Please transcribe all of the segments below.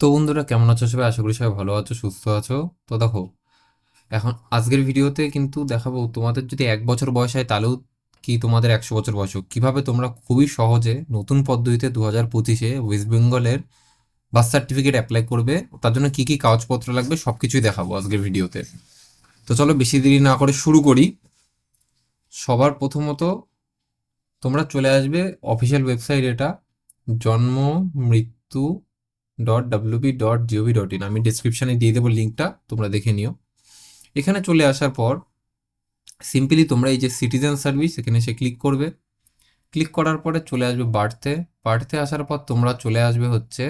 তো বন্ধুরা, কেমন আছো সবাই? আশা করি সবাই ভালো আছো, সুস্থ আছো। তো দেখো, এখন আজকের ভিডিওতে কিন্তু দেখাবো তোমাদের যদি এক বছর বয়স হয়, তাহলেও কি তোমাদের একশো বছর বয়স হোক? কীভাবে তোমরা খুবই সহজে নতুন পদ্ধতিতে দু হাজার পঁচিশে ওয়েস্ট বেঙ্গলের বার্থ সার্টিফিকেট অ্যাপ্লাই করবে, তার জন্য কী কী কাগজপত্র লাগবে সব কিছুই দেখাবো আজকের ভিডিওতে। তো চলো বেশি দেরি না করে শুরু করি। সবার প্রথমত তোমরা চলে আসবে অফিসিয়াল ওয়েবসাইট এটা জন্ম, মৃত্যু dot WB dot GOV dot in আমি ডিসক্রিপশানে দিয়ে দেবো লিঙ্কটা তোমরা দেখে নিও। এখানে চলে আসার পর সিম্পলি তোমরা এই যে সিটিজেন সার্ভিস এখানে এসে ক্লিক করবে। ক্লিক করার পরে চলে আসবে বার্থে। বার্থে আসার পর তোমরা চলে আসবে হচ্ছে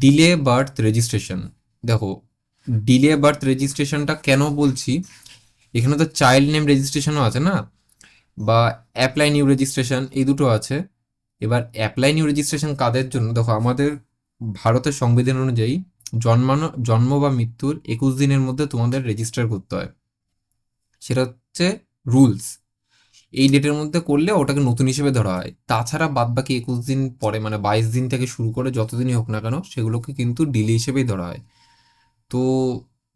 ডিলে বার্থ রেজিস্ট্রেশন দেখো ডিলে বার্থ রেজিস্ট্রেশনটা কেন বলছি? এখানে তো চাইল্ড নেম রেজিস্ট্রেশনও আছে না? বা অ্যাপ্লাই নিউ রেজিস্ট্রেশন এই দুটো আছে। এবার অ্যাপ্লাই নিউ রেজিস্ট্রেশন কাদের জন্য? দেখো, আমাদের ভারতের সংবিধান অনুযায়ী জন্মানো, জন্ম বা মৃত্যুর একুশ দিনের মধ্যে তোমাদের রেজিস্টার করতে হয়। সেটা হচ্ছে রুলস এই ডেটের মধ্যে করলে ওটাকে নতুন হিসেবে ধরা হয়। তাছাড়া বাদ বাকি একুশ দিন পরে মানে বাইশ দিন থেকে শুরু করে যতদিনই হোক না কেন, সেগুলোকে কিন্তু ডিলে হিসেবেই ধরা হয়। তো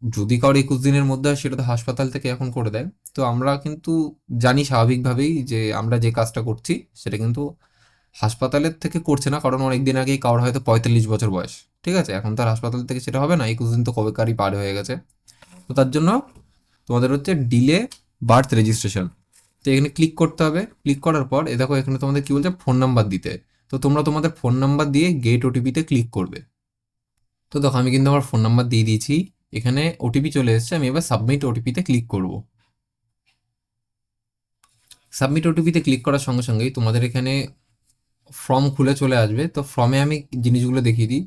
যদি কারোর একুশ দিনের মধ্যে হয়, সেটা তো হাসপাতাল থেকে এখন করে দেয়। তো আমরা কিন্তু জানি স্বাভাবিকভাবেই যে আমরা যে কাজটা করছি, সেটা কিন্তু হাসপাতালের থেকে করছে না, কারণ অনেক দিন আগেই কারোর হয়তো পঁয়তাল্লিশ বছর বয়স। ঠিক আছে? এখন তার হাসপাতাল থেকে সেটা হবে না, একুশ দিন তো কবেকারই পার হয়ে গেছে। তো তার জন্য তোমাদের হচ্ছে ডিলে বার্থ রেজিস্ট্রেশন। তো এখানে ক্লিক করতে হবে। ক্লিক করার পর, এ দেখো এখানে তোমাদের কী বলছে? ফোন নাম্বার দিতে। তো তোমরা তোমাদের ফোন নাম্বার দিয়ে গেট ওটিপিতে ক্লিক করবে। তো দেখো, আমি কিন্তু আমার ফোন নাম্বার দিয়ে দিয়েছি। এখানে ওটিপি চলে এসছে, আমি এবার সাবমিট ওটিপিতে ক্লিক করব। সাবমিট ওটিপিতে ক্লিক করার সঙ্গে সঙ্গেই তোমাদের এখানে ফর্ম খুলে চলে আসবে, তো ফর্মে আমি জিনিসগুলো দেখিয়ে দিই।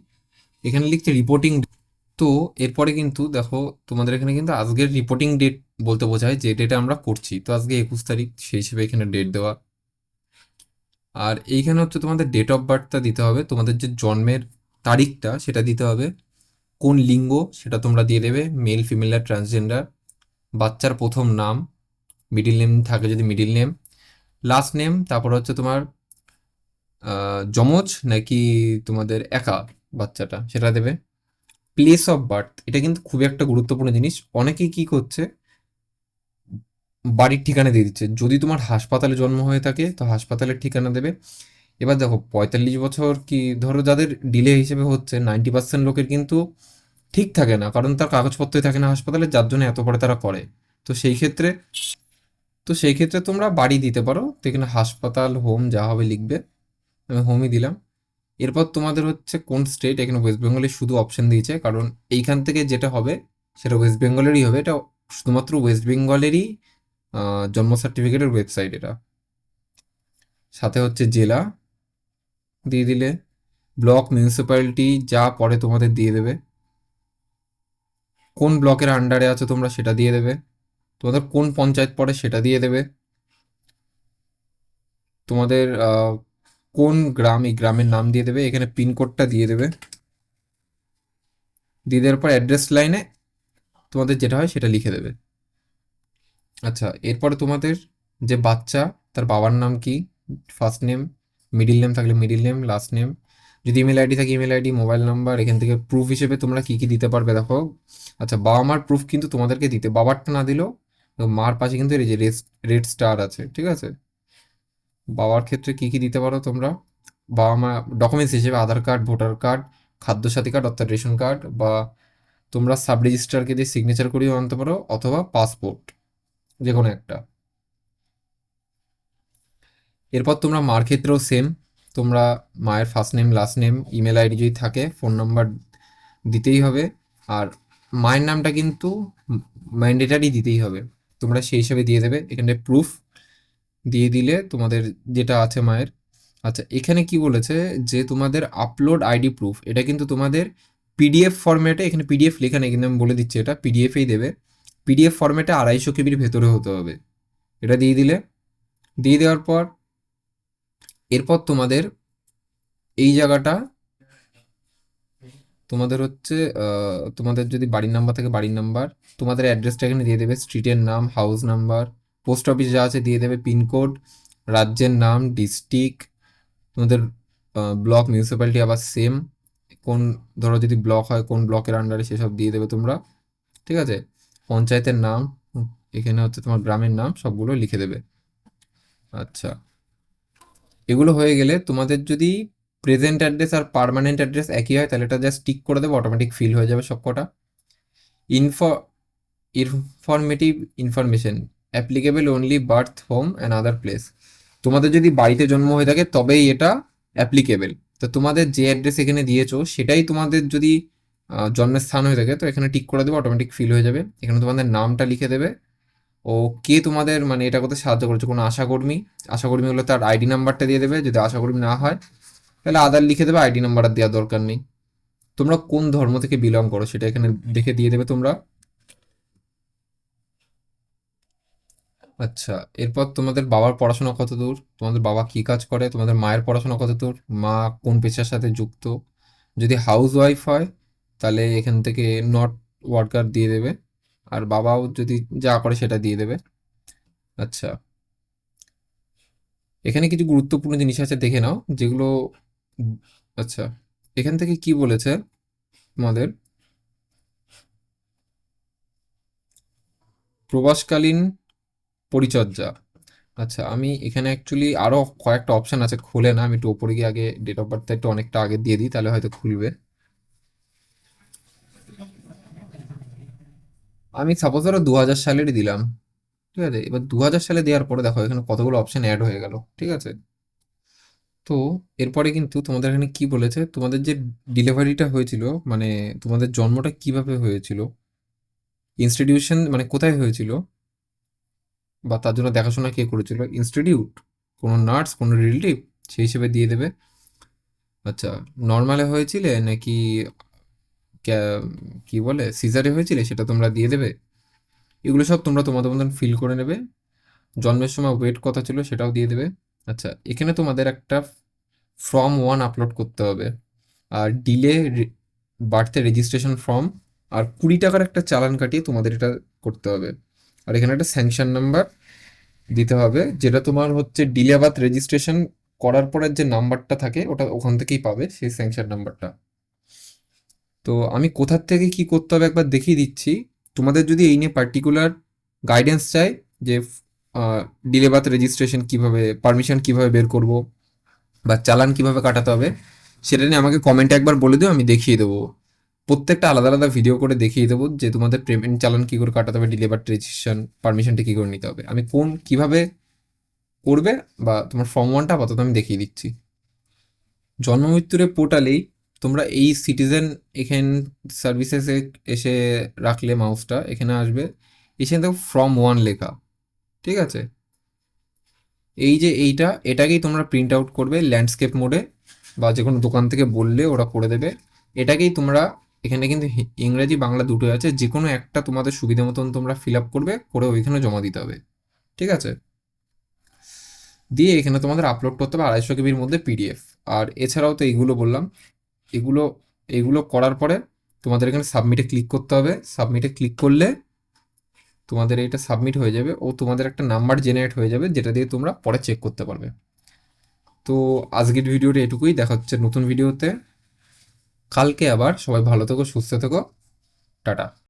এখানে লিখছে রিপোর্টিং তো এরপরে কিন্তু দেখো, তোমাদের এখানে কিন্তু আজকের রিপোর্টিং ডেট বলতে বোঝায় যে ডেটে আমরা করছি। তো আজকে একুশ তারিখ, সেই হিসেবে এখানে ডেট দেওয়া। আর এইখানে হচ্ছে তোমাদের ডেট অফ বার্থটা দিতে হবে। তোমাদের যে জন্মের তারিখটা, সেটা দিতে হবে। কোন লিঙ্গ, সেটা তোমরা দিয়ে দেবে। মেল ফিমেল আর ট্রান্সজেন্ডার বাচ্চার প্রথম নাম মিডিল নেম থাকে যদি মিডিল নেম লাস্ট নেম তারপর হচ্ছে তোমার যমজ নাকি তোমাদের একা বাচ্চাটা? সেটা দেবে। প্লেস অফ বার্থ এটা কিন্তু খুবই একটা গুরুত্বপূর্ণ জিনিস। অনেকেই কি করছে? বাড়ির ঠিকানা দিয়ে দিচ্ছে। যদি তোমার হাসপাতালে জন্ম হয়ে থাকে, তো হাসপাতালের ঠিকানা দেবে। এবার দেখো, পঁয়তাল্লিশ বছর কি, ধরো যাদের ডিলে হিসেবে হচ্ছে নাইনটি পার্সেন্ট লোকের কিন্তু ঠিক থাকে না। কারণ তার কাগজপত্রই থাকে না হাসপাতালে, যার জন্য এত পরে তারা করে। তো সেই ক্ষেত্রে, তো সেই ক্ষেত্রে তোমরা বাড়ি দিতে পারো। তো এখানে হাসপাতাল হোম যা হবে লিখবে। আমি হোমই দিলাম। এরপর তোমাদের হচ্ছে কোন স্টেট এখানে ওয়েস্ট বেঙ্গলের শুধু অপশন দিয়েছে, কারণ এইখান থেকে যেটা হবে সেটা ওয়েস্ট বেঙ্গলেরই হবে। এটা শুধুমাত্র ওয়েস্ট বেঙ্গলেরই জন্ম সার্টিফিকেটের ওয়েবসাইট এটা। সাথে হচ্ছে জেলা দিয়ে দিলে। ব্লক মিউনিসিপ্যালিটি যা পরে তোমাদের দিয়ে দেবে। কোন ব্লকের আন্ডারে আছো তোমরা সেটা দিয়ে দেবে। তোমাদের কোন পঞ্চায়েত পড়ে সেটা দিয়ে দেবে। তোমাদের কোন গ্রাম এই গ্রামের নাম দিয়ে দেবে, এখানে পিনকোডটা দিয়ে দেবে। দিয়ে দেওয়ার পর অ্যাড্রেস লাইনে তোমাদের যেটা হয় সেটা লিখে দেবে। আচ্ছা এরপরে তোমাদের যে বাচ্চা, তার বাবার নাম কি? ফার্স্ট নেম মিডিল নেম থাকলে মিডিল নেম লাস্ট নেম যদি ইমেল আইডি থাকে ইমেল আইডি মোবাইল নাম্বার এখান থেকে প্রুফ হিসেবে তোমরা কী কী দিতে পারবে দেখো। আচ্ছা বাবা মার প্রুফ কিন্তু তোমাদেরকে দিতে, বাবারটা না দিলেও মার পাশে কিন্তু যে রেড স্টার আছে, ঠিক আছে? বাবার ক্ষেত্রে কি কি দিতে পারো তোমরা? বাবা মা ডকুমেন্টস হিসেবে Aadhaar card voter card Khadyasathi card অর্থাৎ রেশন কার্ড বা তোমরা সাব রেজিস্ট্রারকে দিয়ে সিগনেচার করিয়ে আনতে পারো অথবা পাসপোর্ট যে কোনো একটা। এরপর তোমরা মার ক্ষেত্রেও সেম তোমরা মায়ের first name last name email ID যদি থাকে ফোন নাম্বার দিতেই হবে। আর মায়ের নামটা কিন্তু ম্যান্ডেটারি দিতেই হবে। তোমরা সেই হিসেবে দিয়ে দেবে, এখানে প্রুফ দিয়ে দিলে তোমাদের যেটা আছে মায়ের। আচ্ছা এখানে কি বলেছে যে তোমাদের আপলোড আইডি প্রুফ এটা কিন্তু তোমাদের পিডিএফ ফরম্যাটে এখানে পিডিএফ লেখা নেই, কিন্তু আমি বলে দিচ্ছি এটা পিডিএফেই দেবে। পিডিএফ ফরম্যাটে আড়াইশো কেবির ভেতরে হতে হবে। এটা দিয়ে দিলে। দিয়ে দেওয়ার পর, এরপর তোমাদের এই জায়গাটা, তোমাদের হচ্ছে তোমাদের যদি বাড়ির নাম্বার থাকে বাড়ির নাম্বার তোমাদের অ্যাড্রেসটা এখানে দিয়ে দেবে স্ট্রিটের নাম হাউস নাম্বার পোস্ট অফিস যা আছে দিয়ে দেবে পিনকোড রাজ্যের নাম, ডিস্ট্রিক্ট, তোমাদের ব্লক মিউনিসিপ্যালিটি আবার সেম কোন, ধরো যদি ব্লক হয় কোন ব্লকের আন্ডারে সেসব দিয়ে দেবে তোমরা, ঠিক আছে? পঞ্চায়েতের নাম, এখানে হচ্ছে তোমার গ্রামের নাম, সবগুলো লিখে দেবে। আচ্ছা। এগুলো হয়ে গেলে তোমাদের যদি প্রেজেন্ট অ্যাড্রেস আর পারমানেন্ট অ্যাড্রেস একই হয়, তাহলে এটা জাস্ট টিক করে দেবে অটোমেটিক ফিল হয়ে যাবে সবকটা। Info informative information applicable only birth home and other place তোমাদের যদি বাড়িতে জন্ম হয়ে থাকে, তবেই এটা অ্যাপ্লিকেবল তো তোমাদের যে অ্যাড্রেস এখানে দিয়েছ, সেটাই তোমাদের যদি জন্মের স্থান হয়ে থাকে, তো এখানে টিক করে দেবে অটোমেটিক ফিল হয়ে যাবে। এখানে তোমাদের নামটা লিখে দেবে। ও কে তোমাদের মানে এটা করতে সাহায্য করেছে, কোনো আশাকর্মী? আশাকর্মী হলে তার আইডি নাম্বারটা দিয়ে দেবে, যদি আশাকর্মী না হয়, তাহলে আদার লিখে দেবে আইডি নাম্বার আর দেওয়ার দরকার নেই। তোমরা কোন ধর্ম থেকে বিলং করো, সেটা এখানে দেখে দিয়ে দেবে তোমরা। আচ্ছা এরপর তোমাদের বাবার পড়াশোনা কত দূর? তোমাদের বাবা কি কাজ করে? তোমাদের মায়ের পড়াশোনা কত দূর? মা কোন পেশার সাথে যুক্ত? যদি হাউস ওয়াইফ হয়, তাহলে এখান থেকে নট ওয়ার্কার দিয়ে দেবে। আর বাবাও যদি যা করে সেটা দিয়ে দেবে। আচ্ছা। এখানে কিছু গুরুত্বপূর্ণ জিনিস আছে, দেখে নাও। যেগুলো আচ্ছা এখান থেকে কি বলেছে তোমাদের? প্রবাসকালীন পরিচর্যা। আচ্ছা আমি এখানে অ্যাকচুয়ালি আরও কয়েকটা অপশান আছে, খুলে না, আমি একটু ওপরে গিয়ে আগে ডেট অফ বার্থটা একটু অনেকটা আগে দিয়ে দিই, তাহলে হয়তো খুলবে। আমি সাপোজ ধরো দু হাজার সালেরই দিলাম, ঠিক আছে? এবার দু হাজার সালে দেওয়ার পরে দেখো, এখানে কতগুলো অপশান অ্যাড হয়ে গেল, ঠিক আছে? তো, এরপরে কিন্তু তোমাদের এখানে কি বলেছে? তোমাদের যে ডেলিভারিটা হয়েছিল মানে তোমাদের জন্মটা কীভাবে হয়েছিল? ইনস্টিটিউশন মানে কোথায় হয়েছিল? বা তার জন্য দেখাশোনা কে করেছিল? ইনস্টিটিউট কোনো নার্স কোনো রিলেটিভ সেই হিসেবে দিয়ে দেবে। আচ্ছা নর্মালে হয়েছিলে নাকি কি বলে সিজারে হয়েছিলে? সেটা তোমরা দিয়ে দেবে। এগুলো সব তোমরা তোমাদের মতন ফিল করে নেবে। জন্মের সময় ওয়েট কথা ছিল, সেটাও দিয়ে দেবে। আচ্ছা এখানে তোমাদের একটা ফর্ম ওয়ান আপলোড করতে হবে। আর ডিলে বার্থে রেজিস্ট্রেশন ফর্ম আর কুড়ি টাকার একটা চালান কাটিয়ে তোমাদের এটা করতে হবে। আর এখানে একটা স্যাংশন নাম্বার দিতে হবে, যেটা তোমার হচ্ছে ডিলে বার্থ রেজিস্ট্রেশন করার পরের যে নাম্বারটা থাকে, ওটা ওখান থেকেই পাবে সেই স্যাংশন নাম্বারটা তো আমি কোথার থেকে কি করতে হবে একবার দেখিয়ে দিচ্ছি। তোমাদের যদি এই নিয়ে পার্টিকুলার গাইডেন্স চাই যে ডিলে বার্থ রেজিস্ট্রেশন কীভাবে পারমিশন কীভাবে বের করব বা চালান কীভাবে কাটাতে হবে, সেটা নিয়ে আমাকে কমেন্টে একবার বলে দিও, আমি দেখিয়ে দেবো। প্রত্যেকটা আলাদা আলাদা ভিডিও করে দেখিয়ে দেবো যে তোমাদের পেমেন্ট চালান কী করে কাটাতে হবে ডিলে বার্থ রেজিস্ট্রেশন পারমিশনটা কী করে নিতে হবে। আমি কোন কীভাবে করবে বা তোমার ফর্ম ওয়ানটা আপাতত আমি দেখিয়ে দিচ্ছি। জন্ম মৃত্যুরে পোর্টালেই তোমরা এই সিটিজেন এখান সার্ভিসেসে এসে রাখলে মাউসটা এখানে আসবে। এখানে দেখো ফর্ম ওয়ান লেখা, ঠিক আছে? এই যে এইটা, এটাকেই তোমরা প্রিন্ট আউট করবে ল্যান্ডস্কেপ মোডে বা যে কোনো দোকান থেকে বললে ওরা করে দেবে। এটাকেই তোমরা এখানে কিন্তু ইংরেজি, বাংলা দুটোই আছে। যে কোনো একটা তোমাদের সুবিধা মতন তোমরা ফিল আপ করবে করে ওইখানে জমা দিতে হবে। ঠিক আছে? দিয়ে এখানে তোমাদের আপলোড করতে হবে আড়াইশো কেবির মধ্যে পিডিএফ আর এছাড়াও তো এইগুলো বললাম। এগুলো এগুলো করার পরে তোমাদের এখানে সাবমিটে ক্লিক করতে হবে। সাবমিটে ক্লিক করলে তোমাদের এটা সাবমিট হয়ে যাবে। ও তোমাদের একটা নাম্বার জেনারেট হয়ে যাবে, যেটা দিয়ে তোমরা পরে চেক করতে পারবে। তো আজকের ভিডিওটা এটুকুই। দেখা হচ্ছে নতুন ভিডিওতে কালকে আবার সবাই ভালো থেকো সুস্থ থেকো। টাটা।